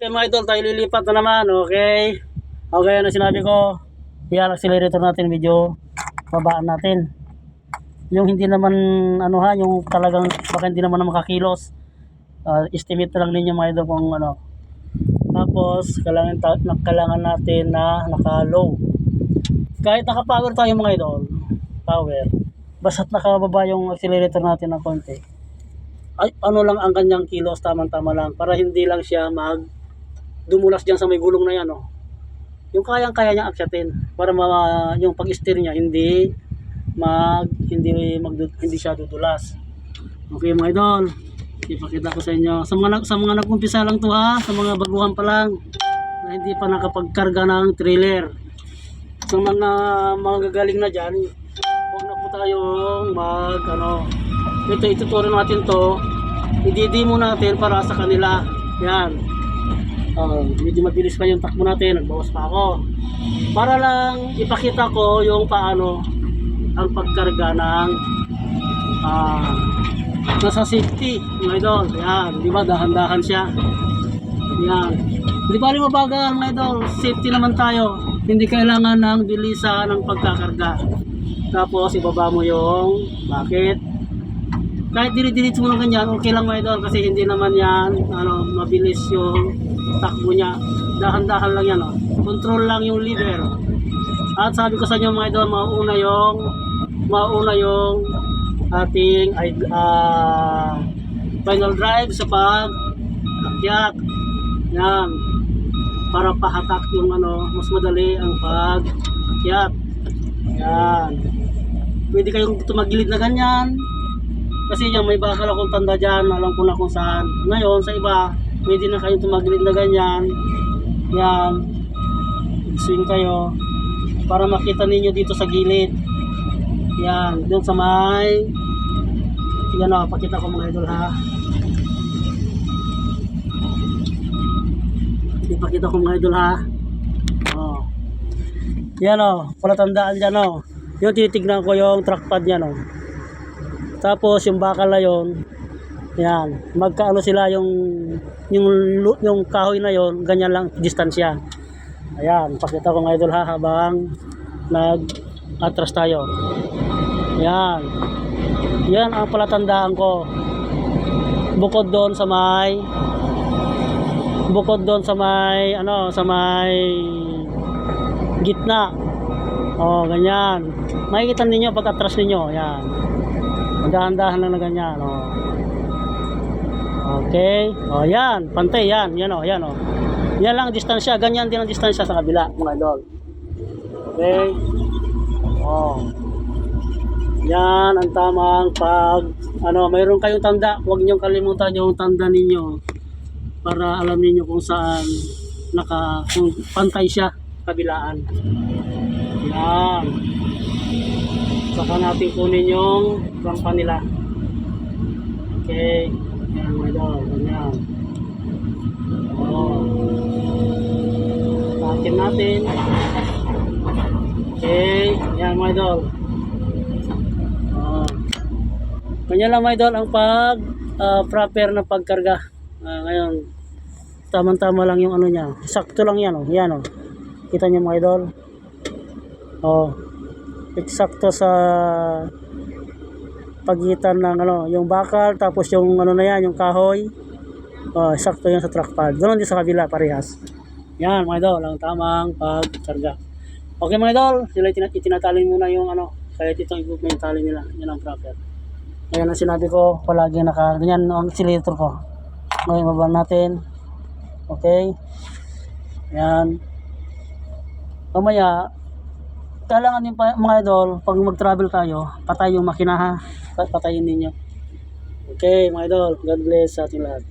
Okay mga idol, tayo lilipat na naman, okay? Okay, ano sinabi ko, i-accelerator natin medyo babaan natin. Yung hindi naman, ano ha, yung talagang baka hindi naman na makakilos. Ah, estimate lang ninyo mga idol kung ano. Tapos, kailangan, kailangan natin na naka-low. Kahit naka-power tayo mga idol, power, basta't nakababa yung accelerator natin ng konti, ay, ano lang ang kanyang kilos, tamang-tama lang, para hindi lang siya mag dumulas diyan sa may gulong na yan, oh. Yung kayang-kaya niya akyatin para ma, yung pag-steer niya hindi mag hindi mag hindi siya dudulas. Okay mga idol, ipakita ko sa inyo. Sa mga sa mga nag-umpisa lang to ha, sa mga baguhan pa lang na hindi pa nakapagkarga ng trailer. Sa mga mga gagaling na diyan, huwag na po tayong mag ano. Ito ituturo natin to. I-demo natin para sa kanila. Yan. Oh, medyo mabilis pa yung takbo natin, nagbawas pa ako. Para lang ipakita ko yung paano ang pagkarga ng ah nasa safety, mga idol. Yan, di ba? Dahan-dahan siya. Yan. Hindi ba rin mabagal, mga idol? Safety naman tayo. Hindi kailangan ng bilisan ng pagkakarga. Tapos, ibaba mo yung bakit? kahit dinidiretso mo lang ganyan, okay lang mga idol kasi hindi naman yan ano, mabilis yung takbo niya. Dahan-dahan lang yan. Oh. Control lang yung lever. At sabi ko sa inyo mga idol, mauna yung mauna yung ating ah, final drive sa pag akyat. Yan. Para pahatak yung ano, mas madali ang pag akyat. Yan. Pwede kayong tumagilid na ganyan. Kasi yan, may bakal akong tanda dyan, alam ko na kung saan. Ngayon, sa iba, pwede na kayong tumagilid na ganyan. Yan. Swing kayo. Para makita ninyo dito sa gilid. Yan. Doon sa may... Yan o, pakita ko mga idol ha. Ipakita ko mga idol ha. Oh. Yan o, palatandaan dyan o. Yung titignan ko yung trackpad niya no. Tapos yung bakal na yon, yan, magkaano sila yung yung yung kahoy na yon, ganyan lang distansya. Ayan, pakita ko ng idol ha habang nag atras tayo. Yan. Yan ang palatandaan ko. Bukod doon sa may bukod doon sa may ano, sa may gitna. Oh, ganyan. Makikita ninyo pag atras ninyo. Yan. Dahan-dahan lang na ganyan. Oh. Okay. Oh, yan. Pantay yan. Yan oh, yan oh. Yan lang ang distansya. Ganyan din ang distansya sa kabila, mga idol. Okay. Oh. Yan ang tamang pag ano, mayroon kayong tanda. Huwag niyo kalimutan yung tanda ninyo para alam niyo kung saan naka kung pantay siya kabilaan. Yan. Saka natin kunin yung rampa nila. Okay. Idol. Ganyan. Oh. Takin natin. Okay. Yan mga idol. Oh. Ganyan lang mga idol ang pag ah, proper na pagkarga. Ah, ngayon, tamang-tama lang yung ano niya. Sakto lang yan oh. Yan oh. Kita niyo mga idol. Oh eksakto sa pagitan ng ano, yung bakal tapos yung ano na yan, yung kahoy. Oh, eksakto yan sa trackpad. Ganoon din sa kabila parehas. Yan mga idol, ang tamang pagkarga. Okay mga idol, sila itin- itinatali muna yung ano, kaya itong equipment tali nila. Yan ang proper. Ayan ang sinabi ko, palagi naka, ganyan ang oscillator ko. Ngayon, baba natin. Okay. Yan. Mamaya, kailangan din pa, mga idol, pag mag-travel tayo, patay yung makina ha. Pa- Patayin ninyo. Okay, mga idol, God bless sa ating lahat.